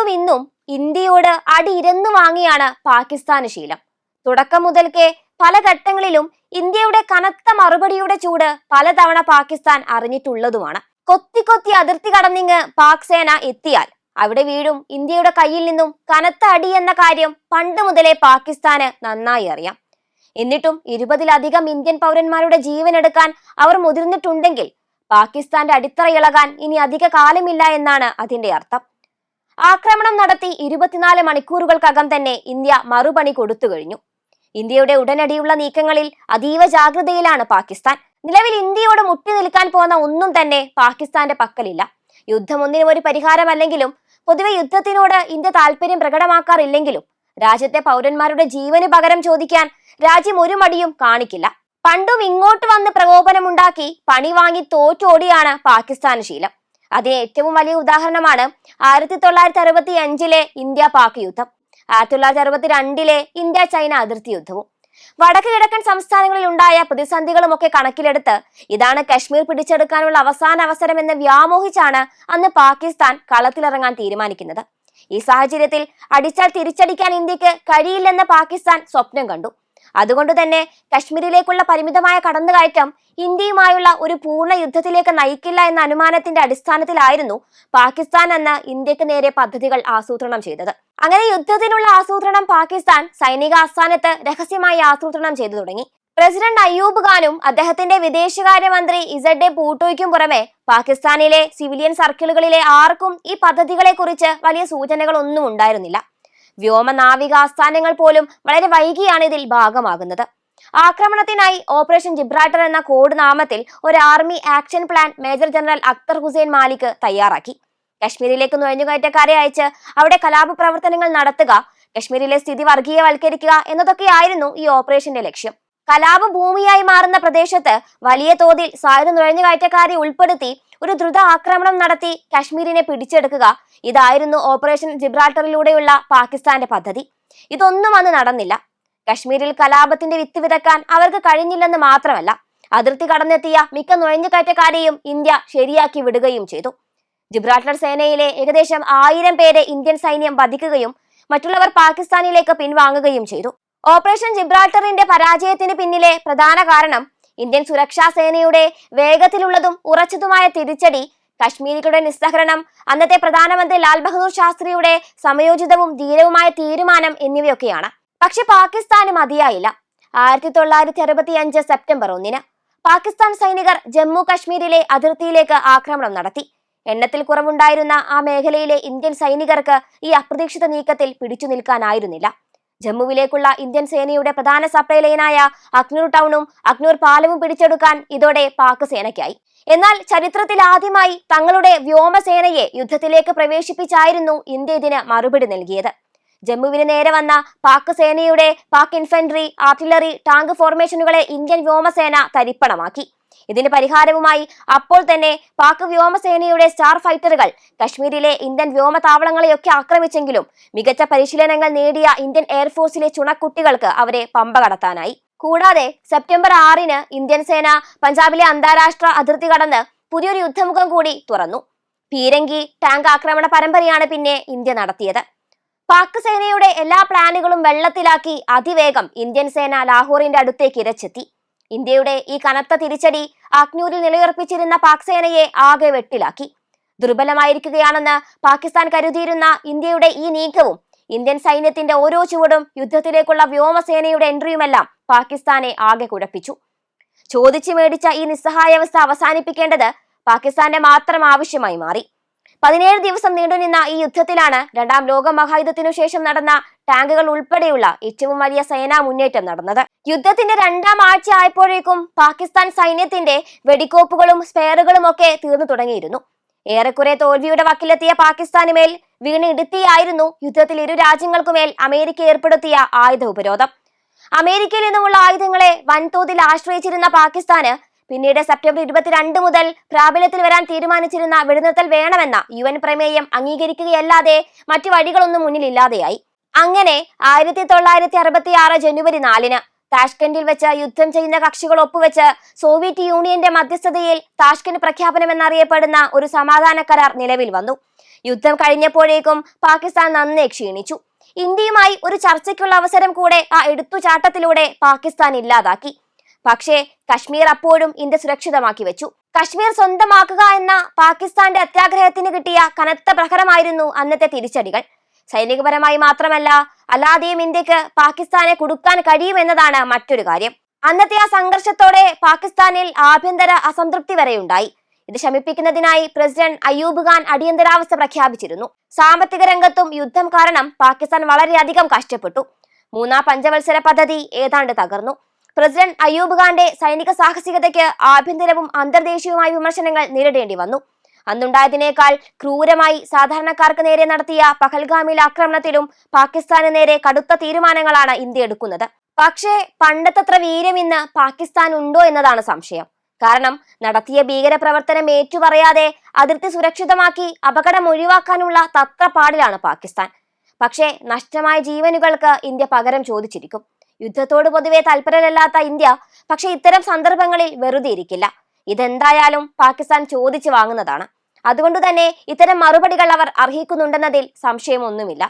പണ്ടും ഇന്നും ഇന്ത്യയോട് അടിയിരന്നു വാങ്ങിയാണ് പാകിസ്ഥാന് ശീലം. തുടക്കം മുതൽക്കേ പല ഘട്ടങ്ങളിലും ഇന്ത്യയുടെ കനത്ത മറുപടിയുടെ ചൂട് പലതവണ പാകിസ്ഥാൻ അറിഞ്ഞിട്ടുള്ളതുമാണ്. കൊത്തി കൊത്തി അതിർത്തി കടന്നിങ്ങ് പാക് സേന എത്തിയാൽ അവിടെ വീഴും ഇന്ത്യയുടെ കയ്യിൽ നിന്നും കനത്ത അടി എന്ന കാര്യം പണ്ട് മുതലേ പാകിസ്ഥാന് നന്നായി അറിയാം. എന്നിട്ടും ഇരുപതിലധികം ഇന്ത്യൻ പൗരന്മാരുടെ ജീവൻ എടുക്കാൻ അവർ മുതിർന്നിട്ടുണ്ടെങ്കിൽ പാകിസ്ഥാന്റെ അടിത്തറ ഇളകാൻ ഇനി അധിക കാലമില്ല എന്നാണ് അതിന്റെ അർത്ഥം. ആക്രമണം നടത്തി ഇരുപത്തിനാല് മണിക്കൂറുകൾക്കകം തന്നെ ഇന്ത്യ മറുപണി കൊടുത്തു കഴിഞ്ഞു. ഇന്ത്യയുടെ ഉടനടിയുള്ള നീക്കങ്ങളിൽ അതീവ ജാഗ്രതയിലാണ് പാകിസ്ഥാൻ. നിലവിൽ ഇന്ത്യയോട് മുട്ടി നിൽക്കാൻ പോകുന്ന ഒന്നും തന്നെ പാകിസ്ഥാന്റെ പക്കലില്ല. യുദ്ധം ഒന്നിനും ഒരു പരിഹാരമല്ലെങ്കിലും പൊതുവെ യുദ്ധത്തിനോട് ഇന്ത്യ താല്പര്യം പ്രകടമാക്കാറില്ലെങ്കിലും രാജ്യത്തെ പൗരന്മാരുടെ ജീവന് പകരം ചോദിക്കാൻ രാജ്യം ഒരു മടിയും കാണിക്കില്ല. പണ്ടും ഇങ്ങോട്ട് വന്ന് പ്രകോപനമുണ്ടാക്കി പണി വാങ്ങി തോറ്റോടിയാണ് പാകിസ്ഥാന് ശീലം. അതിന് ഏറ്റവും വലിയ ഉദാഹരണമാണ് ആയിരത്തി തൊള്ളായിരത്തി അറുപത്തി അഞ്ചിലെ ഇന്ത്യ പാക് യുദ്ധം ആയിരത്തി തൊള്ളായിരത്തി അറുപത്തി രണ്ടിലെ ഇന്ത്യ ചൈന അതിർത്തി യുദ്ധവും. വടക്ക് കിഴക്കൻ സംസ്ഥാനങ്ങളിൽ ഉണ്ടായ പ്രതിസന്ധികളുമൊക്കെ കണക്കിലെടുത്ത് ഇതാണ് കശ്മീർ പിടിച്ചെടുക്കാനുള്ള അവസാന അവസരം എന്ന് വ്യാമോഹിച്ചാണ് അന്ന് പാകിസ്ഥാൻ കളത്തിലിറങ്ങാൻ തീരുമാനിക്കുന്നത്. ഈ സാഹചര്യത്തിൽ അടിച്ചാൽ തിരിച്ചടിക്കാൻ ഇന്ത്യയ്ക്ക് കഴിയില്ലെന്ന് പാകിസ്ഥാൻ സ്വപ്നം കണ്ടു. അതുകൊണ്ട് തന്നെ കശ്മീരിലേക്കുള്ള പരിമിതമായ കടന്നുകയറ്റം ഇന്ത്യയുമായുള്ള ഒരു പൂർണ യുദ്ധത്തിലേക്ക് നയിക്കില്ല എന്ന അനുമാനത്തിന്റെ അടിസ്ഥാനത്തിലായിരുന്നു പാകിസ്ഥാൻ എന്ന ഇന്ത്യയ്ക്ക് നേരെ പദ്ധതികൾ ആസൂത്രണം ചെയ്തത്. അങ്ങനെ യുദ്ധത്തിനുള്ള ആസൂത്രണം പാകിസ്ഥാൻ സൈനിക ആസ്ഥാനത്ത് രഹസ്യമായി ആസൂത്രണം ചെയ്തു തുടങ്ങി. പ്രസിഡന്റ് അയ്യൂബ് ഖാനും അദ്ദേഹത്തിന്റെ വിദേശകാര്യമന്ത്രി ഇസഡ് പൂട്ടോയ്ക്കും പുറമെ പാകിസ്ഥാനിലെ സിവിലിയൻ സർക്കിളുകളിലെ ആർക്കും ഈ പദ്ധതികളെക്കുറിച്ച് വലിയ സൂചനകളൊന്നും ഉണ്ടായിരുന്നില്ല. വ്യോമ നാവികാസ്ഥാനങ്ങൾ പോലും വളരെ വൈകിയാണ് ഇതിൽ ഭാഗമാകുന്നത്. ആക്രമണത്തിനായി ഓപ്പറേഷൻ ജിബ്രാട്ടർ എന്ന കോഡ് നാമത്തിൽ ഒരു army action plan major general Akhtar Hussain Malik തയ്യാറാക്കി. കശ്മീരിലേക്ക് നുഴഞ്ഞുകയറ്റക്കാരെ അയച്ച് അവിടെ കലാപ പ്രവർത്തനങ്ങൾ നടത്തുക കശ്മീരിലെ സ്ഥിതി വർഗീയവൽക്കരിക്കുക എന്നതൊക്കെയായിരുന്നു ഈ ഓപ്പറേഷന്റെ ലക്ഷ്യം. കലാപ ഭൂമിയായി മാറുന്ന പ്രദേശത്ത് വലിയ തോതിൽ സായുധ നുഴഞ്ഞുകയറ്റക്കാരെ ഉൾപ്പെടുത്തി ഒരു ദ്രുത ആക്രമണം നടത്തി കശ്മീരിനെ പിടിച്ചെടുക്കുക. ഇതായിരുന്നു ഓപ്പറേഷൻ ജിബ്രാൾട്ടറിലൂടെയുള്ള പാകിസ്ഥാന്റെ പദ്ധതി. ഇതൊന്നും അന്ന് നടന്നില്ല. കശ്മീരിൽ കലാപത്തിന്റെ വിത്ത് വിതക്കാൻ അവർക്ക് കഴിഞ്ഞില്ലെന്ന് മാത്രമല്ല അതിർത്തി കടന്നെത്തിയ മിക്ക നുഴഞ്ഞുകയറ്റക്കാരെയും ഇന്ത്യ ശരിയാക്കി വിടുകയും ചെയ്തു. ജിബ്രാൾട്ടർ സേനയിലെ ഏകദേശം ആയിരം പേരെ ഇന്ത്യൻ സൈന്യം വധിക്കുകയും മറ്റുള്ളവർ പാകിസ്ഥാനിലേക്ക് പിൻവാങ്ങുകയും ചെയ്തു. ഓപ്പറേഷൻ ജിബ്രാൾട്ടറിന്റെ പരാജയത്തിന് പിന്നിലെ പ്രധാന കാരണം ഇന്ത്യൻ സുരക്ഷാ സേനയുടെ വേഗത്തിലുള്ളതും ഉറച്ചതുമായ തിരിച്ചടി കശ്മീരികളുടെ നിസ്സഹരണം അന്നത്തെ പ്രധാനമന്ത്രി ലാൽ ബഹദൂർ ശാസ്ത്രിയുടെ സമയോചിതവും ധീരവുമായ തീരുമാനം എന്നിവയൊക്കെയാണ്. പക്ഷെ പാകിസ്ഥാന് മതിയായില്ല. ആയിരത്തി തൊള്ളായിരത്തി അറുപത്തി അഞ്ച് സെപ്റ്റംബർ ഒന്നിന് പാകിസ്ഥാൻ സൈനികർ ജമ്മു കശ്മീരിലെ അതിർത്തിയിലേക്ക് ആക്രമണം നടത്തി. എണ്ണത്തിൽ കുറവുണ്ടായിരുന്ന ആ മേഖലയിലെ ഇന്ത്യൻ സൈനികർക്ക് ഈ അപ്രതീക്ഷിത നീക്കത്തിൽ പിടിച്ചു നിൽക്കാനായിരുന്നില്ല ജമ്മുവിലേക്കുള്ള ഇന്ത്യൻ സേനയുടെ പ്രധാന സപ്ലൈ ലൈനായ അഗ്നൂർ ടൗണും അഗ്നൂർ പാലവും പിടിച്ചെടുക്കാൻ ഇതോടെ പാക് സേനയ്ക്കായി. എന്നാൽ ചരിത്രത്തിൽ ആദ്യമായി തങ്ങളുടെ വ്യോമസേനയെ യുദ്ധത്തിലേക്ക് പ്രവേശിപ്പിച്ചായിരുന്നു ഇന്ത്യ ഇതിന് മറുപടി നൽകിയത്. ജമ്മുവിന് നേരെ വന്ന പാക് സേനയുടെ പാക് ഇൻഫൻട്രി ആർട്ടിലറി ടാങ്ക് ഫോർമേഷനുകളെ ഇന്ത്യൻ വ്യോമസേന തരിപ്പണമാക്കി. ഇതിന് പരിഹാരവുമായി അപ്പോൾ തന്നെ പാക് വ്യോമസേനയുടെ സ്റ്റാർ ഫൈറ്ററുകൾ കശ്മീരിലെ ഇന്ത്യൻ വ്യോമതാവളങ്ങളെയൊക്കെ ആക്രമിച്ചെങ്കിലും മികച്ച പരിശീലനങ്ങൾ നേടിയ ഇന്ത്യൻ എയർഫോഴ്സിലെ ചുണക്കുട്ടികൾക്ക് അവരെ പമ്പ കടത്താനായി. കൂടാതെ സെപ്റ്റംബർ ആറിന് ഇന്ത്യൻ സേന പഞ്ചാബിലെ അന്താരാഷ്ട്ര അതിർത്തി കടന്ന് പുതിയൊരു യുദ്ധമുഖം കൂടി തുറന്നു. പീരങ്കി ടാങ്ക് ആക്രമണ പരമ്പരയാണ് പിന്നെ ഇന്ത്യ നടത്തിയത്. പാക് സേനയുടെ എല്ലാ പ്ലാനുകളും വെള്ളത്തിലാക്കി അതിവേഗം ഇന്ത്യൻ സേന ലാഹോറിന്റെ അടുത്തേക്ക് ഇരച്ചെത്തി. ഇന്ത്യയുടെ ഈ കനത്ത തിരിച്ചടി അഗ്നൂരിൽ നിലയുറപ്പിച്ചിരുന്ന പാക് സേനയെ ആകെ വെട്ടിലാക്കി. ദുർബലമായിരിക്കുകയാണെന്ന് പാകിസ്ഥാൻ കരുതിയിരുന്ന ഇന്ത്യയുടെ ഈ നീക്കവും ഇന്ത്യൻ സൈന്യത്തിന്റെ ഓരോ ചുവടും യുദ്ധത്തിലേക്കുള്ള വ്യോമസേനയുടെ എൻട്രിയുമെല്ലാം പാകിസ്ഥാനെ ആകെ കുഴപ്പിച്ചു. ചോദിച്ചു മേടിച്ച ഈ നിസ്സഹായാവസ്ഥ അവസാനിപ്പിക്കേണ്ടത് പാകിസ്ഥാന്റെ മാത്രം ആവശ്യമായി മാറി. പതിനേഴ് ദിവസം നീണ്ടുനിന്ന ഈ യുദ്ധത്തിലാണ് രണ്ടാം ലോക മഹായുദ്ധത്തിനു ശേഷം നടന്ന ടാങ്കുകൾ ഉൾപ്പെടെയുള്ള ഏറ്റവും വലിയ സേനാ മുന്നേറ്റം നടന്നത്. യുദ്ധത്തിന്റെ രണ്ടാം ആഴ്ച ആയപ്പോഴേക്കും പാകിസ്ഥാൻ സൈന്യത്തിന്റെ വെടിക്കോപ്പുകളും സ്പെയറുകളും ഒക്കെ തീർന്നു തുടങ്ങിയിരുന്നു. ഏറെക്കുറെ തോൽവിയുടെ വക്കിലെത്തിയ പാകിസ്ഥാന് മേൽ വീണിടുത്തിയായിരുന്നു യുദ്ധത്തിൽ ഇരു രാജ്യങ്ങൾക്കുമേൽ അമേരിക്ക ഏർപ്പെടുത്തിയ ആയുധ ഉപരോധം. അമേരിക്കയിൽ നിന്നുമുള്ള ആയുധങ്ങളെ വൻതോതിൽ ആശ്രയിച്ചിരുന്ന പാകിസ്ഥാന് പിന്നീട് സെപ്റ്റംബർ ഇരുപത്തിരണ്ട് മുതൽ പ്രാബല്യത്തിൽ വരാൻ തീരുമാനിച്ചിരുന്ന വെടിനിർത്തൽ വേണമെന്ന യു എൻ പ്രമേയം അംഗീകരിക്കുകയല്ലാതെ മറ്റു വഴികളൊന്നും മുന്നിലില്ലാതെയായി. അങ്ങനെ ആയിരത്തി തൊള്ളായിരത്തി അറുപത്തി ആറ് ജനുവരി നാലിന് താഷ്കന്റിൽ വെച്ച് യുദ്ധം ചെയ്യുന്ന കക്ഷികൾ ഒപ്പുവെച്ച് സോവിയറ്റ് യൂണിയന്റെ മധ്യസ്ഥതയിൽ താഷ്കൻഡ് പ്രഖ്യാപനം എന്നറിയപ്പെടുന്ന ഒരു സമാധാന കരാർ നിലവിൽ വന്നു. യുദ്ധം കഴിഞ്ഞപ്പോഴേക്കും പാകിസ്ഥാൻ നന്നേ ക്ഷീണിച്ചു. ഇന്ത്യയുമായി ഒരു ചർച്ചയ്ക്കുള്ള അവസരം കൂടെ ആ എടുത്തുചാട്ടത്തിലൂടെ പാകിസ്ഥാൻ ഇല്ലാതാക്കി. പക്ഷേ കശ്മീർ അപ്പോഴും ഇന്ത്യ സുരക്ഷിതമാക്കി വെച്ചു. കശ്മീർ സ്വന്തമാക്കുക എന്ന പാകിസ്ഥാന്റെ അത്യാഗ്രഹത്തിന് കിട്ടിയ കനത്ത പ്രഹരമായിരുന്നു അന്നത്തെ തിരിച്ചടികൾ. സൈനികപരമായി മാത്രമല്ല അല്ലാതെയും ഇന്ത്യയ്ക്ക് പാകിസ്ഥാനെ കുടുക്കാൻ കഴിയുമെന്നതാണ് മറ്റൊരു കാര്യം. അന്നത്തെ ആ സംഘർഷത്തോടെ പാകിസ്ഥാനിൽ ആഭ്യന്തര അസംതൃപ്തി വരെയുണ്ടായി. ഇത് ശമിപ്പിക്കുന്നതിനായി പ്രസിഡന്റ് അയ്യൂബ് ഖാൻ അടിയന്തരാവസ്ഥ പ്രഖ്യാപിച്ചിരുന്നു. സാമ്പത്തിക രംഗത്തും യുദ്ധം കാരണം പാകിസ്ഥാൻ വളരെയധികം കഷ്ടപ്പെട്ടു. മൂന്നാം പഞ്ചവത്സര പദ്ധതി ഏതാണ്ട് തകർന്നു. പ്രസിഡന്റ് അയ്യൂബ് ഖാന്റെ സൈനിക സാഹസികതയ്ക്ക് ആഭ്യന്തരവും അന്തർദേശീയവുമായ വിമർശനങ്ങൾ നേരിടേണ്ടി വന്നു. അന്നുണ്ടായതിനേക്കാൾ ക്രൂരമായി സാധാരണക്കാർക്ക് നേരെ നടത്തിയ പഹൽഗാമിലെ ആക്രമണത്തിലും പാകിസ്ഥാന് നേരെ കടുത്ത തീരുമാനങ്ങളാണ് ഇന്ത്യ എടുക്കുന്നത്. പക്ഷേ പണ്ടത്തത്ര വീര്യം ഇന്ന് പാകിസ്ഥാൻ ഉണ്ടോ എന്നതാണ് സംശയം. കാരണം നടത്തിയ ഭീകരപ്രവർത്തനം ഏറ്റുപറയാതെ അതിർത്തി സുരക്ഷിതമാക്കി അപകടം ഒഴിവാക്കാനുള്ള തത്രപ്പാടിലാണ് പാകിസ്ഥാൻ. പക്ഷേ നഷ്ടമായ ജീവനുകൾക്ക് ഇന്ത്യ പകരം ചോദിച്ചിരിക്കും. യുദ്ധത്തോട് പൊതുവെ തൽപരരല്ലാത്ത ഇന്ത്യ പക്ഷെ ഇത്തരം സന്ദർഭങ്ങളിൽ വെറുതെ ഇരിക്കില്ല ഇതെന്തായാലും പാകിസ്ഥാൻ ചോദിച്ചു വാങ്ങുന്നതാണ്. അതുകൊണ്ട് തന്നെ ഇത്തരം മറുപടികൾ അവർ അർഹിക്കുന്നുണ്ടെന്നതിൽ സംശയമൊന്നുമില്ല.